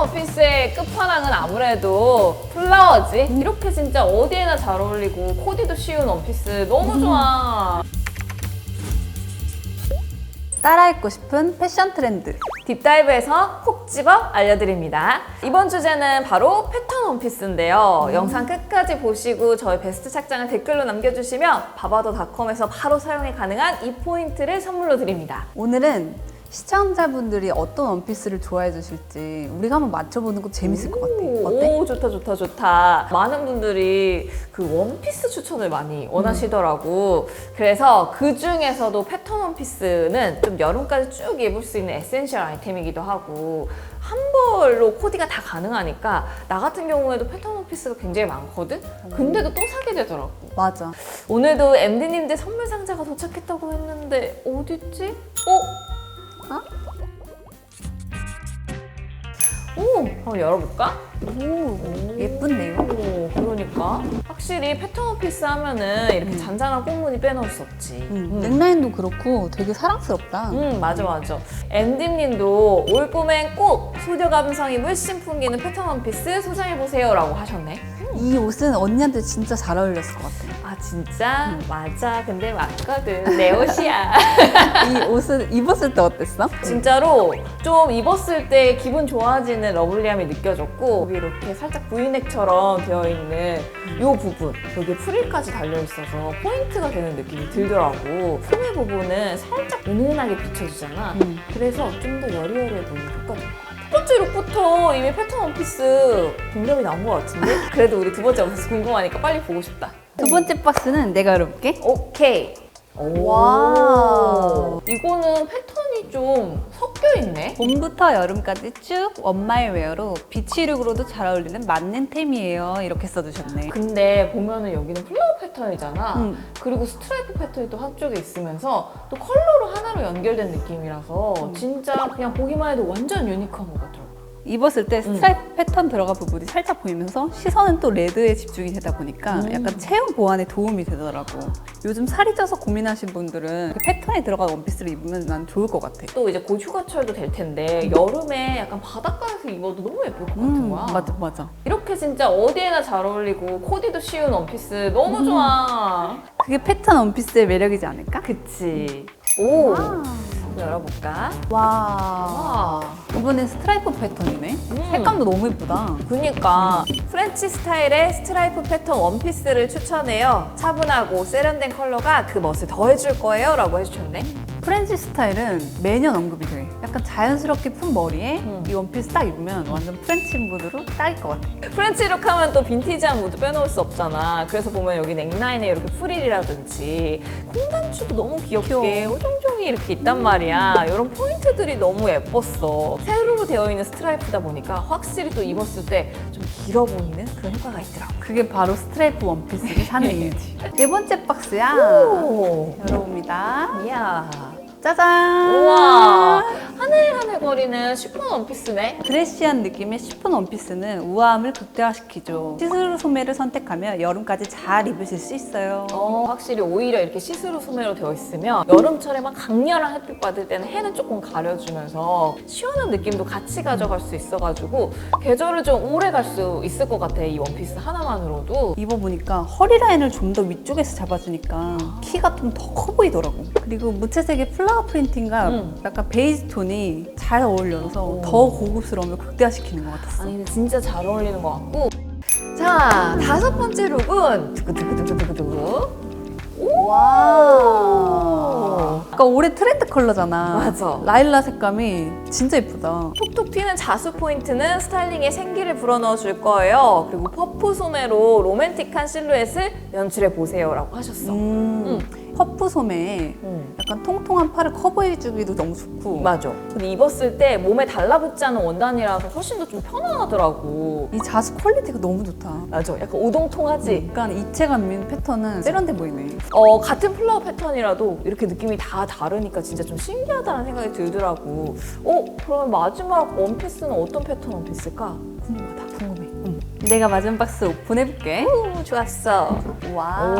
원피스의 끝판왕은 아무래도 플라워지. 이렇게 진짜 어디에나 잘 어울리고 코디도 쉬운 원피스 너무 좋아. 따라 입고 싶은 패션 트렌드. 딥다이브에서 콕 집어 알려드립니다. 이번 주제는 바로 패턴 원피스인데요. 음. 영상 끝까지 보시고 저희 베스트 착장을 댓글로 남겨주시면 바바도닷컴에서 바로 사용이 가능한 이 포인트를 선물로 드립니다. 오늘은 시청자분들이 어떤 원피스를 좋아해 주실지 우리가 한번 맞춰보는 거 재밌을 것 같아. 어때? 오, 좋다, 좋다, 좋다. 많은 분들이 그 원피스 추천을 많이 원하시더라고. 그래서 그 중에서도 패턴 원피스는 좀 여름까지 쭉 입을 수 있는 에센셜 아이템이기도 하고, 한 벌로 코디가 다 가능하니까, 나 같은 경우에도 패턴 원피스가 굉장히 많거든? 근데도 또 사게 되더라고. 맞아. 오늘도 MD님들 선물 상자가 도착했다고 했는데, 어딨지? 어? 어? 오, 한번 열어볼까? 오, 예쁜데요? 오, 그러니까 확실히 패턴 오피스 하면은 이렇게 잔잔한 꽃무늬 빼놓을 수 없지. 음, 넥라인도 그렇고 되게 사랑스럽다. 음, 맞아, 맞아. 앤디님도 올 봄엔 꼭 소녀 감성이 물씬 풍기는 패턴 원피스 소장해보세요라고 하셨네. 이 옷은 언니한테 진짜 잘 어울렸을 것 같아. 아, 진짜? 맞아. 근데 맞거든. 내 옷이야. 이 옷을 입었을 때 어땠어? 진짜로 좀 입었을 때 기분 좋아지는 러블리함이 느껴졌고 여기 이렇게 살짝 브이넥처럼 되어 있는 이 부분 여기 프릴까지 달려 있어서 포인트가 되는 느낌이 들더라고 소매 부분은 살짝 은은하게 비춰주잖아 음. 그래서 좀 더 여리여리해 보이는 것 같아 첫 번째 룩부터 이미 패턴 원피스 공감이 나온 것 같은데? 그래도 우리 두 번째 원피스 궁금하니까 빨리 보고 싶다 두 번째 박스는 내가 열어볼게. 오케이 와. 이거는 패턴이 좀 섞여 있네 봄부터 여름까지 쭉 원마이 웨어로 비치룩으로도 잘 어울리는 맞는 템이에요. 이렇게 써주셨네. 근데 보면은 여기는 플라워 패턴이잖아. 음. 그리고 스트라이프 패턴이 또 한쪽에 있으면서 또 컬러로 하나로 연결된 느낌이라서 진짜 그냥 보기만 해도 완전 유니크한 것 같더라고. 입었을 때 스트라이프 패턴 들어가 부분이 살짝 보이면서 시선은 또 레드에 집중이 되다 보니까 음. 약간 체형 보완에 도움이 되더라고. 요즘 살이 쪄서 고민하신 분들은 그 패턴에 들어간 원피스를 입으면 난 좋을 것 같아. 또 이제 곧 휴가철도 될 텐데 여름에 약간 바닷가에서 입어도 너무 예쁠 것 같은 음, 거야. 맞아, 맞아. 이렇게 진짜 어디에나 잘 어울리고 코디도 쉬운 원피스 너무 음. 좋아. 그게 패턴 원피스의 매력이지 않을까? 그치. 오. 아. 열어볼까? 와. 와. 이번엔 스트라이프 패턴이네. 음. 색감도 너무 예쁘다. 그니까 프렌치 스타일의 스트라이프 패턴 원피스를 추천해요. 차분하고 세련된 컬러가 그 멋을 더해줄 거예요. 라고 해주셨네. 프렌치 스타일은 매년 언급이 돼. 약간 자연스럽게 푼 머리에 음. 이 원피스 딱 입으면 완전 프렌치 무드로 딱일 것 같아. 프렌치 룩 하면 또 빈티지한 무드 빼놓을 수 없잖아. 그래서 보면 여기 넥라인에 이렇게 프릴이라든지 콩단추도 너무 귀엽게 귀여워. 호종종이 이렇게 있단 말이야. 이런 포인트들이 너무 예뻤어. 세로로 되어 있는 스트라이프다 보니까 확실히 또 입었을 때 좀 길어 보이는 그런 효과가 있더라고. 그게 바로 스트라이프 원피스를 사는 이유지. 네 번째 박스야. 오. 열어봅니다. 이야. 짜잔! 우와 하늘하늘거리는 쉬폰 원피스네 드레시한 느낌의 시폰 원피스는 우아함을 극대화시키죠. 시스루 소매를 선택하면 여름까지 잘 입으실 수 있어요. 어, 확실히 오히려 이렇게 시스루 소매로 되어 있으면 여름철에 막 강렬한 햇빛 받을 때는 해는 조금 가려주면서 시원한 느낌도 같이 가져갈 수 있어가지고 계절을 좀 오래 갈 수 있을 것 같아 이 원피스 하나만으로도 입어보니까 허리 라인을 좀 더 위쪽에서 잡아주니까 키가 좀 더 커 보이더라고. 그리고 무채색의 플라워 프린팅과 음. 약간 베이지 톤이 잘 어울려서 오. 더 고급스러움을 극대화시키는 것 같았어. 아니 근데 진짜 잘 어울리는 것 같고 자 다섯 번째 룩은 두구두구두구두구두구 와. 아까 올해 트렌드 컬러잖아. 맞아. 라일라 색감이 진짜 예쁘다. 톡톡 튀는 자수 포인트는 스타일링에 생기를 불어넣어 줄 거예요. 그리고 퍼프 소매로 로맨틱한 실루엣을 연출해 보세요라고 하셨어. 음. 퍼프 소매에 음. 약간 통통한 팔을 커버해주기도 너무 좋고 맞아. 근데 입었을 때 몸에 달라붙지 않은 원단이라서 훨씬 더 좀 편안하더라고. 이 자수 퀄리티가 너무 좋다. 맞아. 약간 오동통하지? 약간 입체감 있는 패턴은 세련돼 보이네. 어, 같은 플라워 패턴이라도 이렇게 느낌이 다 다르니까 진짜 좀 신기하다는 생각이 들더라고. 어, 그러면 마지막 원피스는 어떤 패턴 원피스일까? 궁금하다. 궁금해. 응. 내가 마지막 박스 오픈해볼게. 오, 좋았어. 와.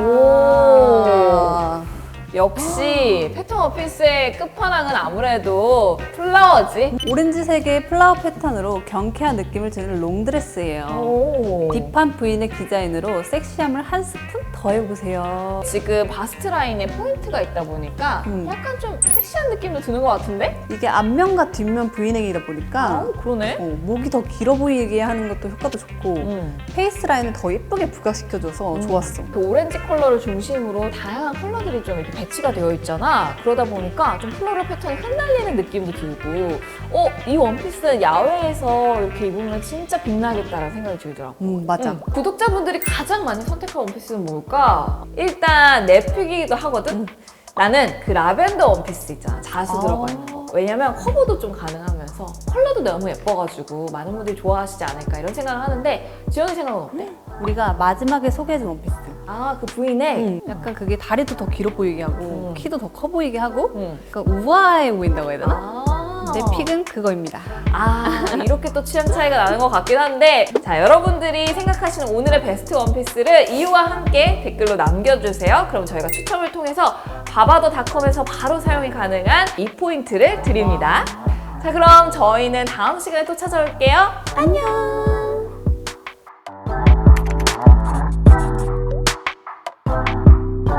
오. 역시 패턴 원피스의 끝판왕은 아무래도 플라워지. 오렌지색의 플라워 패턴으로 경쾌한 느낌을 주는 롱드레스예요. 오. 딥한 부인의 디자인으로 섹시함을 한 스푼 더해보세요. 지금 바스트 라인에 포인트가 있다 보니까 음. 약간 좀 섹시한 느낌도 드는 것 같은데? 이게 앞면과 뒷면 V넥이다 보니까 아, 그러네. 어, 목이 더 길어 보이게 하는 것도 효과도 좋고 음. 페이스 라인을 더 예쁘게 부각시켜줘서 좋았어. 그 오렌지 컬러를 중심으로 다양한 컬러들이 좀 이렇게 배치가 되어 있잖아. 그러다 보니까 좀 플로럴 패턴이 흩날리는 느낌도 들고, 어, 이 원피스 야외에서 이렇게 입으면 진짜 빛나겠다라는 생각이 들더라고. 음, 맞아. 음, 구독자분들이 가장 많이 선택한 원피스는 뭘까? 일단 랩픽이기도 하거든? 나는 그 라벤더 원피스 있잖아. 자수 아. 들어가 있는 거. 왜냐면 커버도 좀 가능하면서 컬러도 너무 예뻐가지고 많은 분들이 좋아하시지 않을까 이런 생각을 하는데 지연이 생각은 어때? 우리가 마지막에 소개해준 원피스. 아, 그 부인의 음, 약간 그게 다리도 더 길어 보이게 하고 음. 키도 더 커 보이게 하고 음. 약간 우아해 보인다고 해야 되나? 아. 내 픽은 그거입니다. 아, 이렇게 또 취향 차이가 나는 것 같긴 한데, 자, 여러분들이 생각하시는 오늘의 베스트 원피스를 이유와 함께 댓글로 남겨주세요. 그럼 저희가 추첨을 통해서 바바더닷컴에서 바로 사용이 가능한 이 포인트를 드립니다. 자, 그럼 저희는 다음 시간에 또 찾아올게요. 안녕!